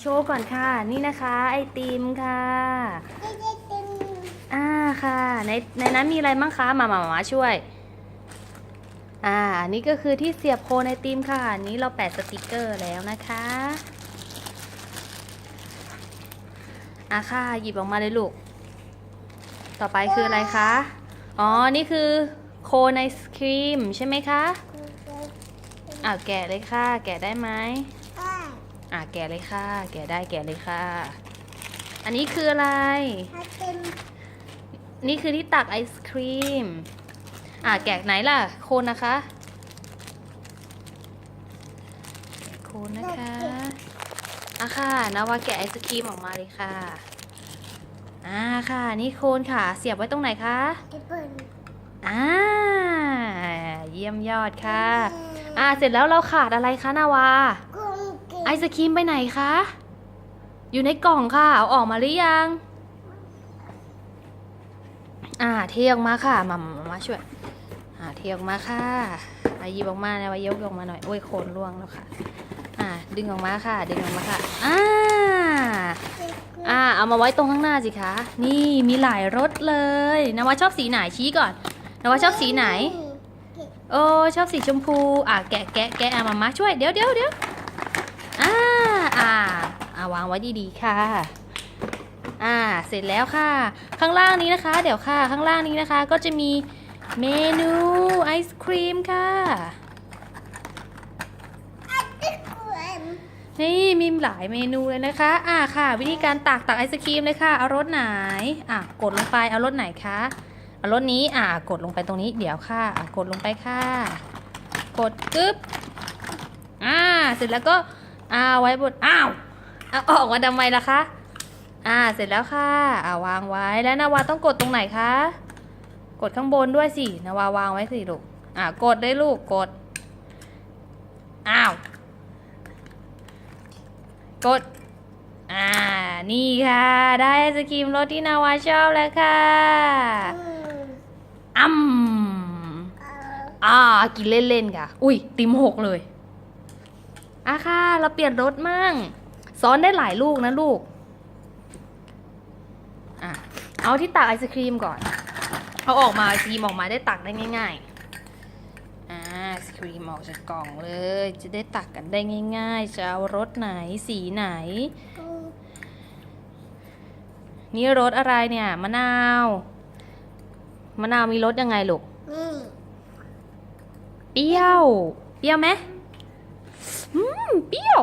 โชว์ก่อนค่ะ นี่นะคะไอติมค่ะ อ่าค่ะ ในในนั้นมีอะไรบ้างคะมามามามาช่วย อ่าอันนี้ก็คือที่เสียบโคนไอติมค่ะอันนี้เราแปะสติกเกอร์แล้วนะคะอะค่ะหยิบออกมาเลยลูก ต่อไปคืออะไรคะ อ๋อ นี่คือโคนไอศครีมใช่ไหมคะอ่าแกะเลยค่ะ แกะได้ไหม อะแกะเลยค่ะ แกะได้แกะเลยค่ะ อันนี้คืออะไรนี่คือที่ตักไอศครีม อะแกะไหนล่ะ โคนนะคะแกะโคนนะคะอะค่ะนาวาแกะไอศครีมออกมาเลยค่ะ อ่าค่ะ นี่โคนค่ะ เสียบไว้ตรงไหนคะอ่า เยี่ยมยอดค่ะ อ่า เสร็จแล้วเราขาดอะไรคะนาวา ไอศครีมไปไหนคะ อยู่ในกล่องค่ะ เอาออกมาหรือยัง อ่า เทออกมาค่ะมามามาช่วย อ่า เทออกมาค่ะอาหยิบออกมานะวายกออกมาหน่อย โอ้ยโคนร่วงแล้วค่ะ อ่า ดึงออกมาค่ะ ดึงออกมาค่ะ อ่า อ่า เอามาไว้ตรงข้างหน้าสิคะ นี่มีหลายรสเลยนวาชอบสีไหนชี้ก่อนนวาชอบสีไหน โอ้ชอบสีชมพู อะแกะแกะแกะอะมามาช่วย เดี๋ยวเดี๋ยวเดี๋ยวอ่า อ่าอ่าวางไว้ดีๆค่ะอ่าเสร็จแล้วค่ะ ข้างล่างนี้นะคะ เดี๋ยวค่ะ ข้างล่างนี้นะคะ ก็จะมีเมนูไอศครีมค่ะนี่มีหลายเมนูเลยนะคะ อ่าค่ะ วิธีการตักตักไอศครีมเลยค่ะ เอารสไหน อะกดลงไป เอารสไหนคะ เอารสนี้ อะกดลงไปตรงนี้ เดี๋ยวค่ะ อะกดลงไปค่ะ กดกึ๊บ อ่า เสร็จแล้วก็ อ่าไว้บนอ้าวเอาออกมาทำไมล่ะคะ อ่าเสร็จแล้วค่ะอ่าวางไว้แล้วนาวาต้องกดตรงไหนคะ กดข้างบนด้วยสินาวาวางไว้สิลูกอ่ากดได้ลูกกดอ้าวกด อ่า นี่ค่ะ ได้ไอศกรีมรสที่นาวาชอบแล้วค่ะอ้ำอ่า กินเล่นๆค่ะ อุ้ยติมหกเลย อะค่ะ เราเปลี่ยนรสมั่ง ซ้อนได้หลายลูกนะลูก อะ เอาที่ตักไอศครีมก่อน เอาออกมาไอศครีมออกมาได้ตักได้ง่ายๆ อ่าไอศครีมออกจากกล่องเลย จะได้ตักกันได้ง่าย ๆ จะเอารสไหนสีไหน นี่รสอะไรเนี่ยมะนาว มะนาวมีรสยังไงลูก เปรี้ยว เปรี้ยวไหม อืมเปรี้ยว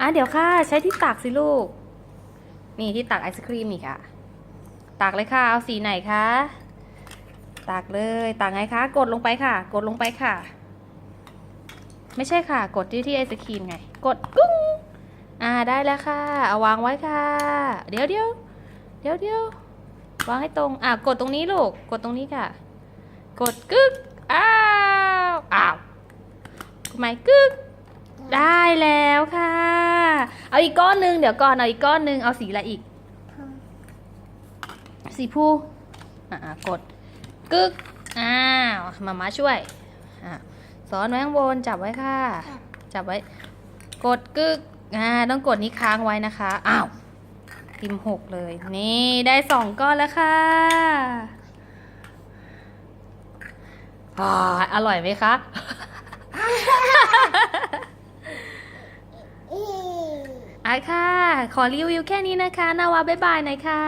อะเดี๋ยวค่ะ ใช้ที่ตักสิลูก นี่ที่ตักไอศครีมนี่ค่ะ ตักเลยค่ะ เอาสีไหนคะ ตักเลย ตักไงคะ กดลงไปค่ะ กดลงไปค่ะ ไม่ใช่ค่ะ กดที่ที่ไอศครีมไง กดกุ้ง อ่าได้แล้วค่ะ เอาวางไว้ค่ะ เดี๋ยวเดี๋ยวเดี๋ยวเดี๋ยววางให้ตรง อ่ากดตรงนี้ลูก กดตรงนี้ค่ะ กดกึก อ้าว อ้าว ทำไมกึกได้แล้วค่ะ เอาอีกก้อนหนึ่งเดี๋ยวก่อนเอาอีกก้อนหนึ่งเอาสีอะไรอีก สีพูอ่ากดกึกอ้าวมามาช่วยอ่าซ้อนไว้ข้างบนจับไว้ค่ะ จับไว้ กดกึกอ่าต้องกดนี้ค้างไว้นะคะอ้าวพิมพ์หกเลย นี่ได้สองก้อนแล้วค่ะอ่าอร่อยไหมคะ อะค่ะ ขอรีวิวแค่นี้นะคะ นาวาบ๊ายบายหน่อยค่ะ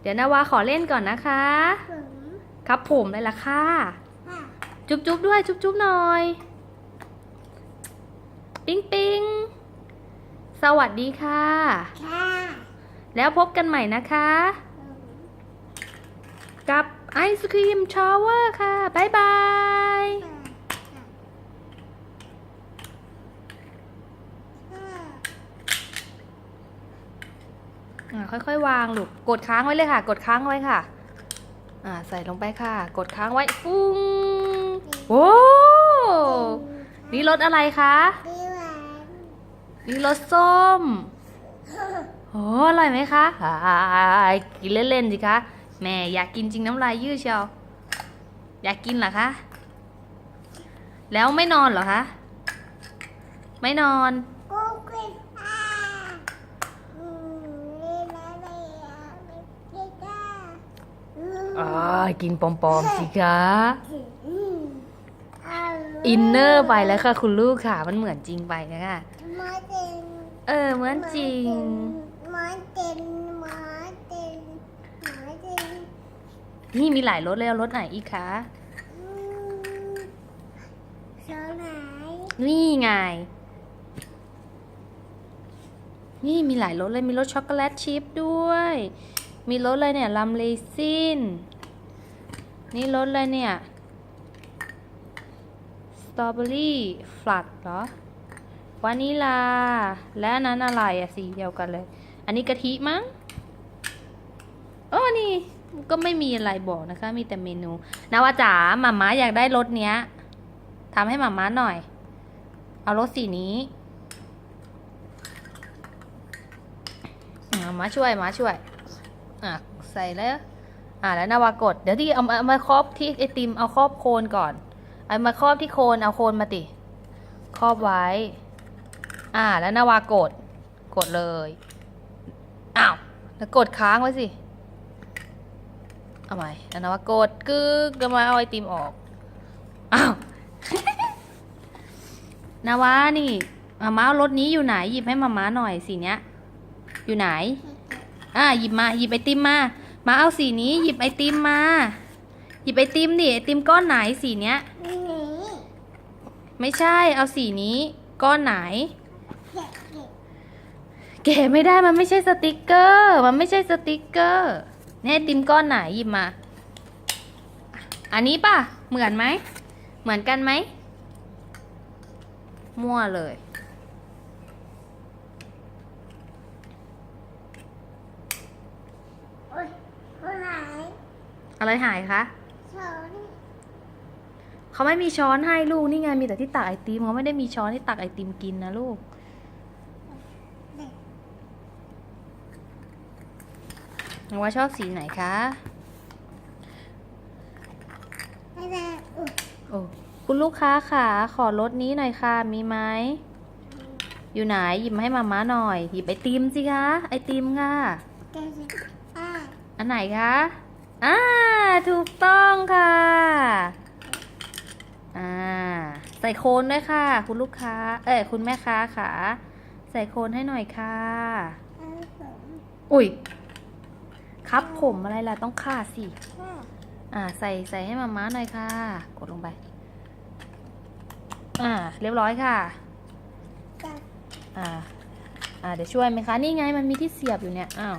เดี๋ยวนาวาขอเล่นก่อนนะคะครับผมเลยล่ะ ค่ะจุ๊บจุ๊บด้วยจุ๊บจุ๊บหน่อย ปิ๊งปิ๊งสวัสดีค่ะแล้วพบกันใหม่นะคะกับไอศครีมชาวเวอร์ค่ะ บ๊ายบายอ่า ค่อยๆ วางลูก กดค้างไว้เลยค่ะ กดค้างไว้ค่ะ อ่า ใส่ลงไปค่ะ กดค้างไว้ ปุ้งโอ้นี่รสอะไรคะนี่รสส้ม โอ้อร่อยไหมคะกินเล่นๆสิคะ แม่อยากกินจริงน้ำลายยืดเชียว อยากกินเหรอคะ แล้วไม่นอนเหรอคะ ไม่นอน ก็อ่ากินปอมๆสิคะอินเนอร์ไปแล้วค่ะ คุณลูกค่ะ มันเหมือนจริงไปนะคะมาเต็นเออ เหมือนจริงมาเต็นมาเต็นมาเต็นนี่มีหลายรสเลยเอารสไหนอีกคะอืมโซไหนนี่ไง นี่มีหลายรสเลย มีรสช็อกโกแลตชิพด้วย มีรสอะไรเนี่ยลัมเลซิน นี่รสอะไรเนี่ยสตรอเบอรี่ฟลัดเหรอวานิลา และนั้นอะไรอะสีเดียวกันเลย อันนี้กะทิมั้งโอ้นี่ก็ไม่มีอะไรบอกนะคะ มีแต่เมนูนาวาจ๋าหมาม้าอยากได้รสเนี้ยทำให้หมาม้าหน่อย เอารสสีนี้อ่ามาช่วยมาช่วย อะ ใส่แล้ว อ่าแล้วนาวากดเดี๋ยวที่เอามามาครอบที่ไอติมเอาครอบโคนก่อนเอามาครอบที่โคนเอาโคนมาติครอบไว้ อ่า แล้วนาวากดกดเลยอ้าวแล้วกดค้างไว้สิเอาใหม่แล้วนาวากดกึกก็มาเอาไอติมออกอ้าวนาวานี่มาม้ารถนี้อยู่ไหนหยิบให้มาม้าหน่อยสีเนี้ยอยู่ไหน อ่าหยิบมาหยิบไอติมมา มาเอาสีนี้หยิบไอติมมา หยิบไอติมดิไอติมก้อนไหนสีเนี้ย นี่ไม่ใช่เอาสีนี้ ก้อนไหน เด็กเด็กเก๋ไม่ได้มันไม่ใช่สติกเกอร์ มันไม่ใช่สติกเกอร์เนี่ยไอติมก้อนไหนหยิบมา อันนี้ป่ะ เหมือนไหม เหมือนกันไหม มั่วเลย โอ้ยคนไหน อะไรหายคะโซนี่เขาไม่มีช้อนให้ลูกนี่ไงมีแต่ที่ตักไอติมเขาไม่ได้มีช้อนที่ตักไอติมกินนะลูกเด็กน้องว่าชอบสีไหนคะไม่ได้อุ้ยโอ้คุณลูกค้าค่ะ ขอรถนี้หน่อยค่ะ มีไหม อยู่ไหนหยิบมาให้มาม่าหน่อย หยิบไอติมสิคะ ไอติมค่ะเด็กอ่าอันไหนคะ อ่า ถูกต้องค่ะ อ่า ใส่โคนด้วยค่ะ คุณลูกค้า เอ้ยคุณแม่ค้าค่ะ ใส่โคนให้หน่อยค่ะเอาผมอุ้ยครับผมอะไรล่ะต้องฆ่าสิค่ะอ่า ใส่ใส่ให้มาม่าหน่อยค่ะ กดลงไป อ่า เรียบร้อยค่ะจับอ่า อ่า เดี๋ยวช่วยไหมคะ นี่ไงมันมีที่เสียบอยู่เนี่ย อ้าว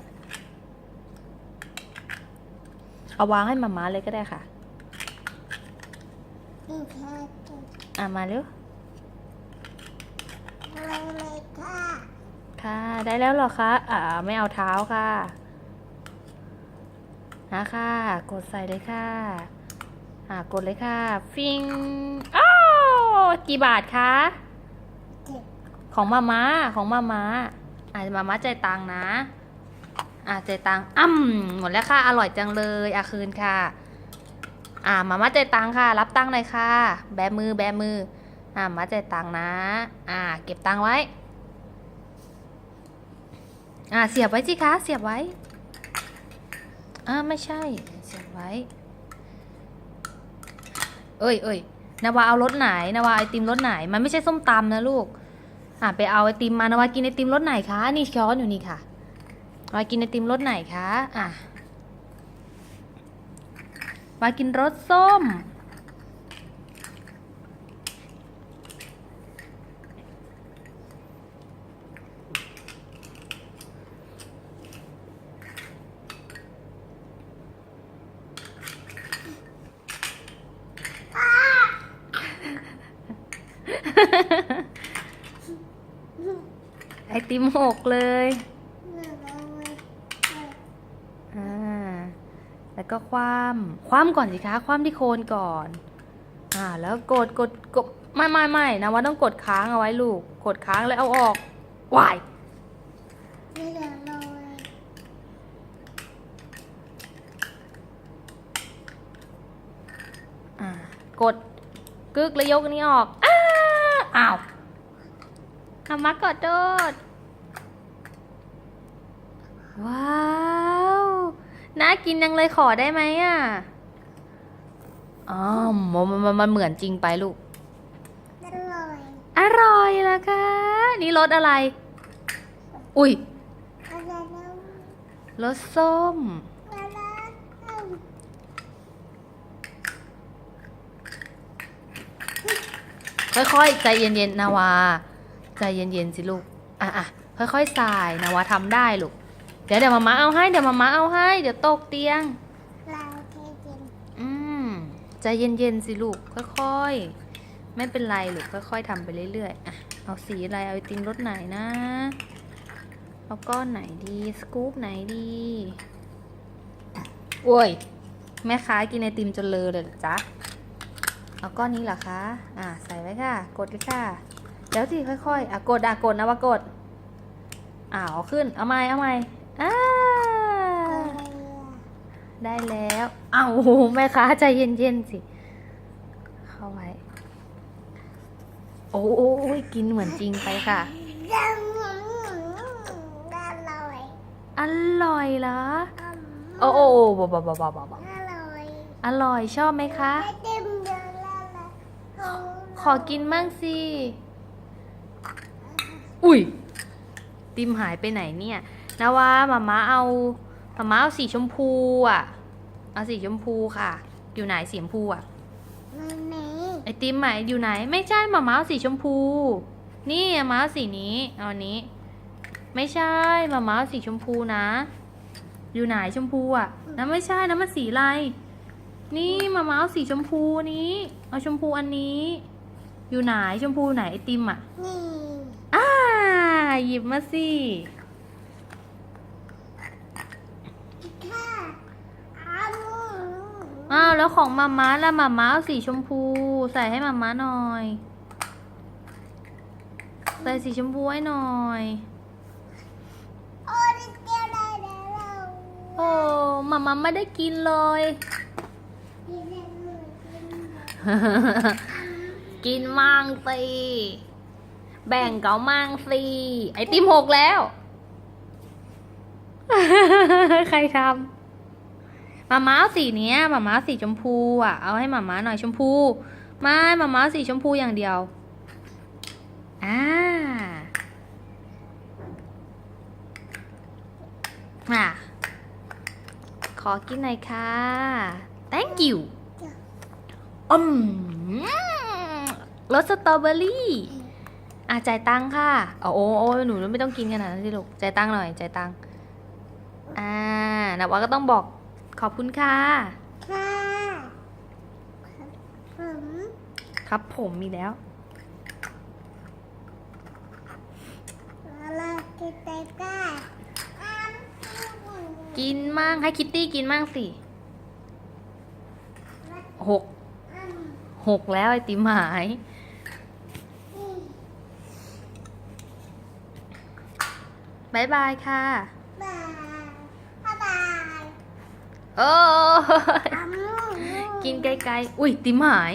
เอาวางให้มาม่าเลยก็ได้ค่ะนี่แค่เด็กอ่ามาเร็วอะไรเลยค่ะค่ะ ได้แล้วเหรอคะ อ่า ไม่เอาเท้าค่ะนะค่ะ กดใส่เลยค่ะ อ่ากดเลยค่ะ ฟิงอ้าวกี่บาทคะเด็กของมาม้าของมาม้าอ่ามาม้าจ่ายตังค์นะ อ่าจ่ายตังอ้ำหมดแล้วค่ะ อร่อยจังเลยอะคืนค่ะ อ่ามาม่าจ่ายตังค่ะ รับตังค์หน่อยค่ะ แบมือแบมือ อ่ามาจ่ายตังนะ อ่าเก็บตังไว้ อ่าเสียบไว้สิคะ เสียบไว้ อ่าไม่ใช่ เสียบไว้ เอ้ยเอ้ยนาวาเอารสไหนนาวาไอติมรสไหน มันไม่ใช่ส้มตำนะลูก อ่าไปเอาไอติมมานาวากินไอติมรสไหนคะ นี่ช้อนอยู่นี่ค่ะ วากินไอติมรสไหนคะอะวากินรสส้ม ไอติมหกเลย หนึ่งเอาไว้เด็ก อ่า แล้วก็คว่ำคว่ำก่อนสิคะคว่ำที่โคนก่อน อ่า แล้วกดกดกดไม่ไม่ไม่นะว่าต้องกดค้างเอาไว้ลูก กดค้างแล้วเอาออกวายไม่เดี๋ยวเราไว้อ่ากดกึกแล้วยกนี้ออกอ้าอ้าวอามักกอดโดดว้า น่ากินยังเลยขอได้ไหมอะอ๋อมันมันมันเหมือนจริงไปลูก อร่อยอร่อยละคะนี่รสอะไร อุ้ยอร่อยแล้วรสส้ม อร่อยแล้วค่อยๆ ใจเย็นๆนาวา ใจเย็นๆสิลูก อะอะค่อยๆสายนาวาทำได้ลูก เดี๋ยวเดี๋ยวมามาเอาให้เดี๋ยวมามาเอาให้ เดี๋ยวตกเตียง เราเทกินอืมใจเย็นๆสิลูกค่อยๆ ไม่เป็นไรลูกค่อยๆทำไปเรื่อยๆอะเอาสีอะไรเอาไอติมรสไหนนะเอาก้อนไหนดีสกู๊ปไหนดีโอ้ยแม่ค้ากินไอติมจนเลอะเลยเหรอจ๊ะเอาก้อนนี้เหรอคะอะใส่ไว้ค่ะ กดเลยค่ะเดี๋ยวสิค่อยๆอะกดอะกดนะว่ากดอ่าเอาขึ้นเอาใหม่เอาใหม่ อ่าได้แล้วเอาแม่ค้าใจเย็นๆสิ เข้าไว้ โอ้ยกินเหมือนจริงไปค่ะ อร่อยอร่อยเหรอ โอ้โอ้โอ้บบบบบบบอร่อยชอบไหมคะ ขอกินมั่งสิ อุ้ยติมหายไปไหนเนี่ย นะว่ามาม่าเอามาม่าเอาสีชมพูอะ เอาสีชมพูค่ะ อยู่ไหนสีชมพูอะมันไหนไอติมใหม่อยู่ไหน ไม่ใช่หมาม้าเอาสีชมพู นี่หมาม้าเอาสีนี้เอาอันนี้ ไม่ใช่หมาม้าเอาสีชมพูนะ อยู่ไหนชมพูอะนั่นไม่ใช่นะมันสีอะไร นี่หมาม้าเอาสีชมพูนี้ เอาชมพูอันนี้ อยู่ไหนชมพูไหนไอติมอะนี่อ่าหยิบมาสิ ค่ะอ้าว อ้าว แล้วของมาม้าล่ะมาม้าเอาสีชมพู ใส่ให้มาม้าหน่อย ใส่สีชมพูให้หน่อยโอ้ยเกี่ยวได้แล้วโอ้มาม่าไม่ได้กินเลยกินได้เลยกินกินมั่งสิแบ่งเกามั่งสิไอติมหกแล้ว ใครทำ มาม่าเอาสีเนี้ยมาม่าเอาสีชมพูอะ เอาให้มาม่าหน่อยชมพูไม่มาม่าเอาสีชมพูอย่างเดียว อ่าอะขอกินหน่อยค่ะ thank you อืมรสสตรอเบอรี่อะจ่ายตังค่ะอ๋อโอ้โอ้หนูไม่ต้องกินขนาดนั้นสิลูกจ่ายตังหน่อยจ่ายตังอ่านับว่าก็ต้องบอก ขอบคุณค่ะ ค่ะผมครับผมมีแล้วเรากินได้ก็อ้ามกินมั่งให้คิตตี้กินมั่งสิหกอ้ามหกแล้วไอติมหาย บายบายค่ะ บายบ๊ายบาย โอ้ยอ้ามกินไกลๆ อุ้ยติมหาย